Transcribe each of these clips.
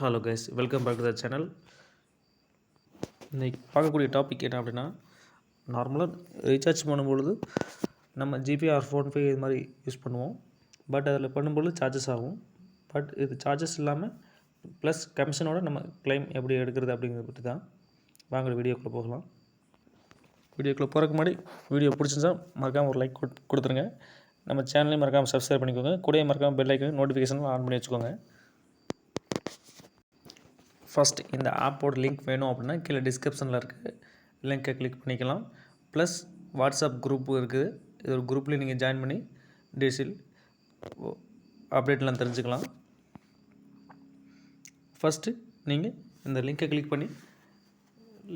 Hello guys welcome back to the channel இன்றைக்கி பார்க்கக்கூடிய topic என்ன அப்படின்னா நார்மலாக ரீசார்ஜ் பண்ணும்பொழுது நம்ம ஜிபே ஆர் ஃபோன்பே இது மாதிரி யூஸ் பண்ணுவோம். பட் அதில் பண்ணும்பொழுது சார்ஜஸ் ஆகும். பட் இது சார்ஜஸ் இல்லாமல் ப்ளஸ் கமிஷனோட நம்ம கிளைம் எப்படி எடுக்கிறது அப்படிங்கிறத பற்றி தான் வாங்க வீடியோக்குள்ளே போகலாம். வீடியோக்குள்ளே போகிறக்கு முன்னாடி வீடியோ பிடிச்சிருந்தா மறக்காமல் ஒரு லைக் கொடுத்துருங்க. நம்ம சேனலையும் மறக்காமல் சப்ஸ்கிரைப் பண்ணிக்கோங்க. கூடயே மறக்காமல் பெல் ஐக்கன் நோட்டிஃபிகேஷன் ஆன் பண்ணி வச்சுக்கோங்க. ஃபஸ்ட் இந்த ஆப்போட லிங்க் வேணும் அப்படின்னா கீழே டிஸ்கிரிப்ஷனில் இருக்குது லிங்க்கை கிளிக் பண்ணிக்கலாம். ப்ளஸ் வாட்ஸ்அப் குரூப் இருக்குது. இது ஒரு குரூப்லேயும் நீங்கள் ஜாயின் பண்ணி டீசல் அப்டேட்லாம் தெரிஞ்சுக்கலாம். ஃபஸ்ட்டு நீங்கள் இந்த லிங்க்கை கிளிக் பண்ணி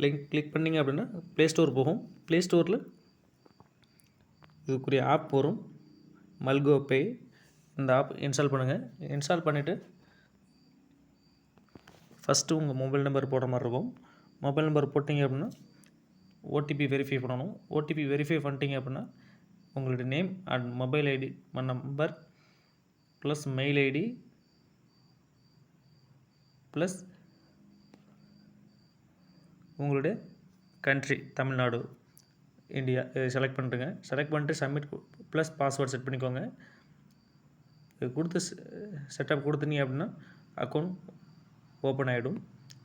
லிங்க் கிளிக் பண்ணிங்க அப்படின்னா ப்ளே ஸ்டோர் போகும். ப்ளே ஸ்டோரில் இதுக்குரிய ஆப் வரும். மல்கோ பே இந்த ஆப் இன்ஸ்டால் பண்ணுங்கள் இன்ஸ்டால் பண்ணிவிட்டு ஃபஸ்ட்டு உங்கள் மொபைல் நம்பர் போடுற மாதிரி இருக்கும். மொபைல் நம்பர் போட்டிங்க அப்படின்னா ஓடிபி வெரிஃபை பண்ணணும். ஓடிபி வெரிஃபை பண்ணிட்டீங்க அப்படின்னா உங்களுடைய name and mobile ID number plus mail ID plus உங்களுடைய கண்ட்ரி தமிழ்நாடு இந்தியா இதை செலக்ட் பண்ணிட்டுங்க. செலக்ட் பண்ணிட்டு சப்மிட் ப்ளஸ் பாஸ்வேர்ட் செட் பண்ணிக்கோங்க. இது கொடுத்து செட்டப் கொடுத்தீங்க அப்படின்னா அக்கௌண்ட் ஓப்பன் ஆகிடும்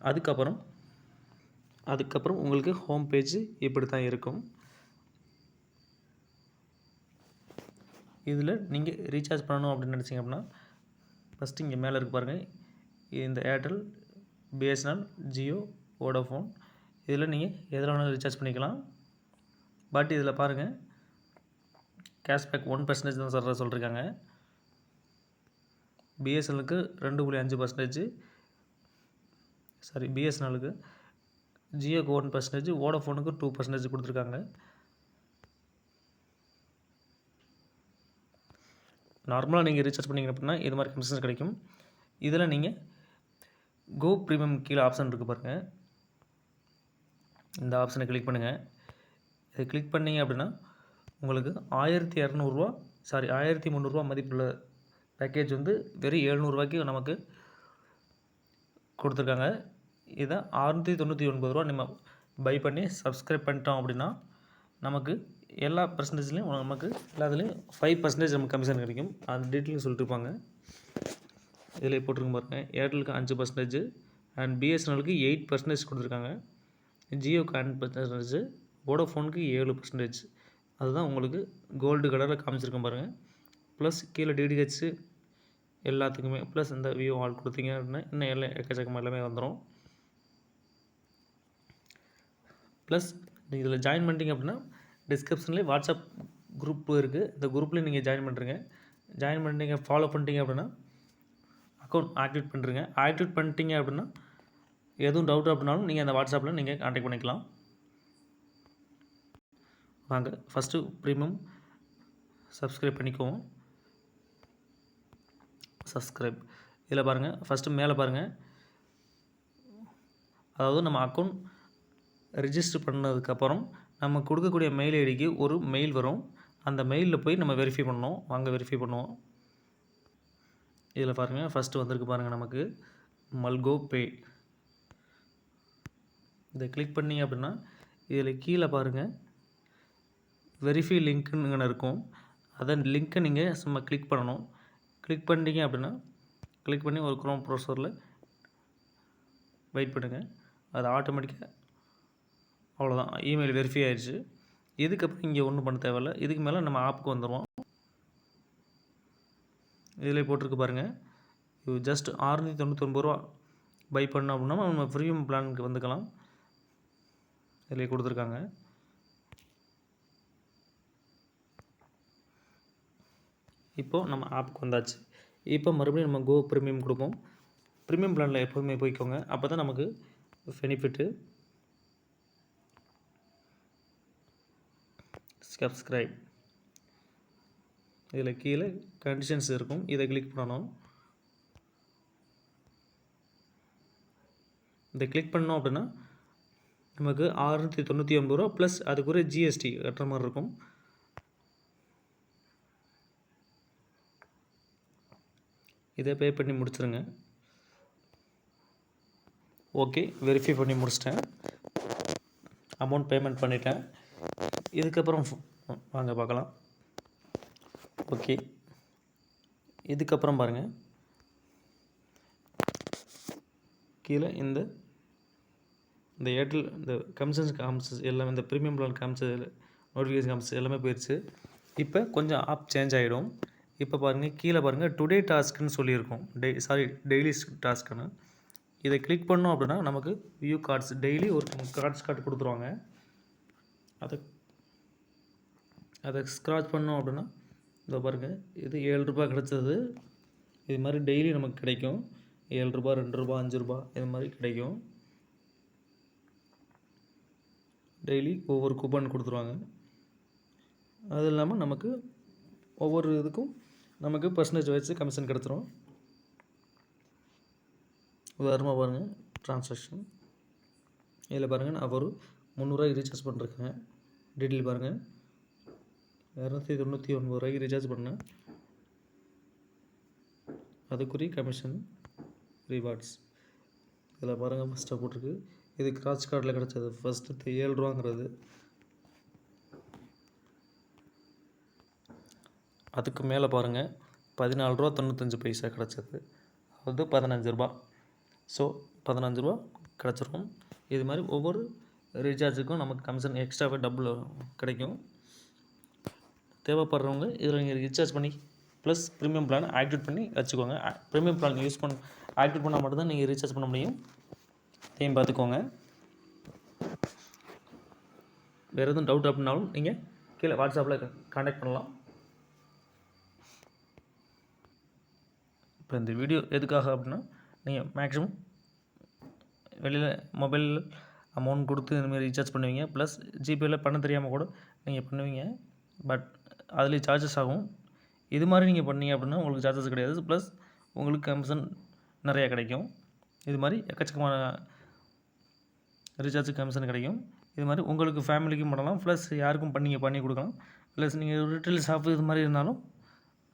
அதுக்கப்புறம் அதுக்கப்புறம் உங்களுக்கு ஹோம் பேஜ் இப்படி தான் இருக்கும். இதில் நீங்கள் ரீசார்ஜ் பண்ணணும் அப்படின்னு நினச்சிங்க அப்படின்னா ஃபஸ்ட்டு இங்கே மேலே இருக்கு பாருங்கள் இந்த ஏர்டெல் பிஎஸ்என்எல் ஜியோ வோடோஃபோன் இதில் நீங்கள் எதில் வேணாலும் ரீசார்ஜ் பண்ணிக்கலாம். பட் இதில் பாருங்கள் கேஷ்பேக் ஒன் பர்சன்டேஜ் தான் சார் சொல்லியிருக்காங்க பிஎஸ்என்எலுக்கு ரெண்டு புள்ளி அஞ்சு பர்சன்டேஜ் சாரி பிஎஸ்என்எலுக்கு ஜியோக்கு ஒன் பர்சன்டேஜ் ஓடோஃபோனுக்கு டூ பர்சன்டேஜ் கொடுத்துருக்காங்க. நார்மலாக நீங்கள் ரீசார்ஜ் பண்ணிங்க அப்படின்னா இது மாதிரி கமிஷன்ஸ் கிடைக்கும். இதில் நீங்கள் கோ ப்ரீமியம் கீழே ஆப்ஷன் இருக்குது பாருங்கள் இந்த ஆப்ஷனை கிளிக் பண்ணுங்கள் இதை கிளிக் பண்ணிங்க அப்படின்னா உங்களுக்கு ஆயிரத்தி இரநூறுவா சாரி ஆயிரத்தி முந்நூறுரூவா மதிப்புள்ள பேக்கேஜ் வந்து வெறும் எழுநூறுவாய்க்கு நமக்கு கொடுத்துருக்காங்க. இதை அறுநூற்றி தொண்ணூற்றி ஒன்பது ரூபா நம்ம பை பண்ணி சப்ஸ்கிரைப் பண்ணிட்டோம் அப்படின்னா நமக்கு எல்லா பர்சன்டேஜ்லேயும் நமக்கு எல்லாத்துலேயும் ஃபைவ் பர்சன்டேஜ் நமக்கு கமிஷன் கிடைக்கும். அந்த டீட்டெயிலும் சொல்லிட்டுருப்பாங்க இதில் போட்டிருக்க பாருங்கள் ஏர்டெலுக்கு அஞ்சு பர்சன்டேஜ் அண்ட் பிஎஸ்என்எலுக்கு எயிட் பர்சன்டேஜ் கொடுத்துருக்காங்க. ஜியோக்கு அண்ட் பர்சன்டேஜ் வோடோஃபோனுக்கு ஏழு பர்சன்டேஜ் அதுதான் உங்களுக்கு கோல்டு கலரில் காமிச்சிருக்கேன் பாருங்கள் ப்ளஸ் கீழே டிடிஹெச் எல்லாத்துக்குமே ப்ளஸ் இந்த வியூ ஆல் கொடுத்தீங்க அப்படின்னா இன்னும் எல்லாம் எக்கச்சக்கமாக எல்லாமே வந்துடும் ப்ளஸ் நீங்கள் இதில் ஜாயின் பண்ணிட்டீங்க அப்படின்னா டிஸ்கிரிப்ஷன்லேயே வாட்ஸ்அப் குரூப் இருக்குது இந்த குரூப்லேயும் நீங்கள் ஜாயின் பண்ணுறீங்க ஜாயின் பண்ணிட்டீங்க ஃபாலோ பண்ணிட்டீங்க அப்படின்னா அக்கௌண்ட் ஆக்டிவேட் பண்ணுறீங்க ஆக்டிவேட் பண்ணிட்டீங்க அப்படின்னா எதுவும் டவுட் அப்படின்னாலும் நீங்கள் அந்த வாட்ஸ்அப்பில் நீங்கள் கான்டாக்ட் பண்ணிக்கலாம். வாங்க ஃபஸ்ட்டு ப்ரீமியம் சப்ஸ்கிரைப் பண்ணிக்குவோம். சப்ஸ்கிரைப் இதில் பாருங்கள் ஃபஸ்ட்டு மேலே பாருங்கள் அதாவது நம்ம அக்கௌண்ட் ரிஜிஸ்டர் பண்ணதுக்கப்புறம் நம்ம கொடுக்கக்கூடிய மெயில் ஐடிக்கு ஒரு மெயில் வரும். அந்த மெயிலில் போய் நம்ம வெரிஃபை பண்ணோம் வாங்க வெரிஃபை பண்ணுவோம். இதில் பாருங்கள் ஃபஸ்ட்டு வந்திருக்கு பாருங்கள் நமக்கு மல்கோ பே இதை கிளிக் பண்ணி அப்படின்னா இதில் கீழே பாருங்கள் வெரிஃபை லிங்க்குன்னு இருக்கும். அதை லிங்க்கை நீங்கள் சும்மா கிளிக் பண்ணணும். கிளிக் பண்ணிட்டீங்க அப்படின்னா கிளிக் பண்ணி ஒரு க்ரோம் ப்ரௌசரில் வெயிட் பண்ணுங்கள் அது ஆட்டோமேட்டிக்காக அவ்வளோதான் இமெயில் வெரிஃபை ஆயிடுச்சு. இதுக்கப்புறம் இங்கே ஒன்றும் பண்ண தேவையில்ல. இதுக்கு மேலே நம்ம ஆப்புக்கு வந்துடுவோம் இதில் போட்டிருக்கு பாருங்கள் இது ஜஸ்ட் ஆறுநூற்றி தொண்ணூத்தொம்பது ரூபா பை பண்ணோம் அப்படின்னா நம்ம ஃப்ரீயம் பிளானுக்கு வந்துக்கலாம். இதில் கொடுத்துருக்காங்க. இப்போது நம்ம ஆப்புக்கு வந்தாச்சு. இப்போ மறுபடியும் நம்ம கோ ப்ரீமியம் கொடுப்போம். ப்ரீமியம் பிளானில் எப்போதுமே போய்க்கோங்க. அப்போ தான் நமக்கு பெனிஃபிட்டு சப்ஸ்கிரைப் இதில் கீழே கண்டிஷன்ஸ் இருக்கும். இதை கிளிக் பண்ணணும். இதை கிளிக் பண்ணோம் அப்படின்னா நமக்கு ஆறுநூற்றி தொண்ணூற்றி ஒன்பது ரூபா ப்ளஸ் அதுக்குரிய ஜிஎஸ்டி கட்டுற மாதிரி இருக்கும். இதை பே பண்ணி முடிச்சுருங்க. ஓகே வெரிஃபை பண்ணி முடிச்சிட்டேன். அமௌண்ட் பேமெண்ட் பண்ணிட்டேன். இதுக்கப்புறம் ஃபு- வாங்க பார்க்கலாம். ஓகே இதுக்கப்புறம் பாருங்கள் கீழே இந்த இந்த ஏர்டெல் இந்த கமிஷன்ஸ் காமிச்சஸ் எல்லாமே இந்த ப்ரீமியம் பிளான் காமிச்சது நோட்டிஃபிகேஷன் காமிச்சது எல்லாமே போயிடுச்சு இப்போ கொஞ்சம் ஆப் சேஞ்ச் ஆகிடும் இப்போ பாருங்கள் கீழே பாருங்கள் டுடே டாஸ்க்குன்னு சொல்லியிருக்கோம். டெய் சாரி டெய்லி டாஸ்க்குன்னு இதை கிளிக் பண்ணோம் அப்படின்னா நமக்கு வியூ கார்ட்ஸ் டெய்லி ஒரு கார்ட்ஸ் கார்டு கொடுத்துருவாங்க. அதை அதை ஸ்க்ராட்ச் பண்ணோம் அப்படின்னா இதை பாருங்கள் இது ஏழு ரூபாய் கிடச்சது. இது மாதிரி டெய்லி நமக்கு கிடைக்கும். ஏழு ரூபா ரெண்டு ரூபா அஞ்சு ரூபா இது மாதிரி கிடைக்கும். டெய்லி ஒவ்வொரு கூப்பன் கொடுத்துருவாங்க. அது இல்லாமல் நமக்கு ஒவ்வொரு இதுக்கும் நமக்கு பர்சன்டேஜ் வச்சு கமிஷன் கிடச்சிரும் உதாரணமாக பாருங்கள் ட்ரான்சாக்ஷன் இதில் பாருங்கள் நான் ஒரு முந்நூறுரூவா ரீசார்ஜ் பண்ணிருக்கேன். டீட்டெயில் பாருங்கள் இரநூத்தி தொண்ணூற்றி ஒன்பது ரூபாய்க்கு ரீசார்ஜ் பண்ணேன். அதுக்குரிய கமிஷன் ரிவார்ட்ஸ் இதில் பாருங்கள் ஃபஸ்ட்டாக போட்டிருக்கு. இது கிராச் கார்டில் கிடச்சது. ஃபஸ்ட்டு ஏழு ரூபாங்கிறது. அதுக்கு மேலே பாருங்கள் பதினாலு ரூபா தொண்ணூத்தஞ்சு பைசா கிடச்சது. அது பதினஞ்சு ரூபா. ஸோ பதினஞ்சு ரூபா கிடச்சிருக்கும். இது மாதிரி ஒவ்வொரு ரீசார்ஜுக்கும் நமக்கு கமிஷன் எக்ஸ்ட்ராவே டபுள் கிடைக்கும். தேவைப்படுறவங்க இதில் நீங்கள் ரீசார்ஜ் பண்ணி ப்ளஸ் ப்ரீமியம் பிளான் ஆக்டிவேட் பண்ணி வச்சுக்கோங்க. ப்ரீமியம் பிளான் யூஸ் பண்ண ஆக்டிவேட் பண்ணால் மட்டும்தான் நீங்கள் ரீசார்ஜ் பண்ண முடியும். அதையும் பார்த்துக்கோங்க. வேறு எதுவும் டவுட் அப்படின்னாலும் நீங்கள் கீழே வாட்ஸ்அப்பில் கான்டாக்ட் பண்ணலாம். இப்போ இந்த வீடியோ எதுக்காக அப்படின்னா நீங்கள் மேக்ஸிமம் வெளியில் மொபைல் அமௌண்ட் கொடுத்து இந்தமாதிரி ரீசார்ஜ் பண்ணுவீங்க. ப்ளஸ் ஜிபேயில் பண்ண தெரியாமல் கூட நீங்கள் பண்ணுவீங்க. பட் அதுலேயும் சார்ஜஸ் ஆகும். இது மாதிரி நீங்கள் பண்ணீங்க அப்படின்னா உங்களுக்கு சார்ஜஸ் கிடையாது. ப்ளஸ் உங்களுக்கு கமிஷன் நிறையா கிடைக்கும். இது மாதிரி எக்கச்சக்கமான ரீசார்ஜ் கமிஷன் கிடைக்கும். இது மாதிரி உங்களுக்கு ஃபேமிலிக்கும் பண்ணலாம். ப்ளஸ் யாருக்கும் பண்ணி பண்ணி கொடுக்கலாம். ப்ளஸ் நீங்கள் ரிட்டைல் ஷாப்பு இது மாதிரி இருந்தாலும்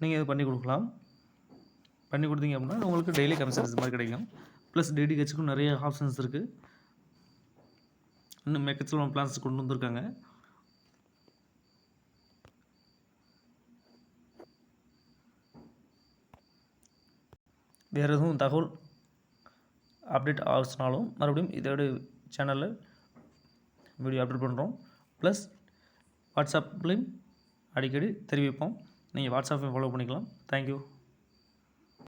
நீங்கள் இது பண்ணி கொடுக்கலாம். பண்ணி கொடுத்தீங்க அப்படின்னா உங்களுக்கு டெய்லி கமிஷன்ஸ் மாதிரி கிடைக்கும். ப்ளஸ் டிடிஹெச்சுக்கும் நிறைய ஆப்ஷன்ஸ் இருக்குது இன்னும் மெக்கச்சலம் பிளான்ஸ் கொண்டு வந்திருக்காங்க. வேறு எதுவும் தகவல் அப்டேட் ஆச்சுனாலும் மறுபடியும் இதோட சேனலில் வீடியோ அப்டேட் பண்ணுறோம் ப்ளஸ் வாட்ஸ்அப்லேயும் அடிக்கடி தெரிவிப்போம். நீங்கள் வாட்ஸ்அப்பையும் ஃபாலோ பண்ணிக்கலாம். தேங்க்யூ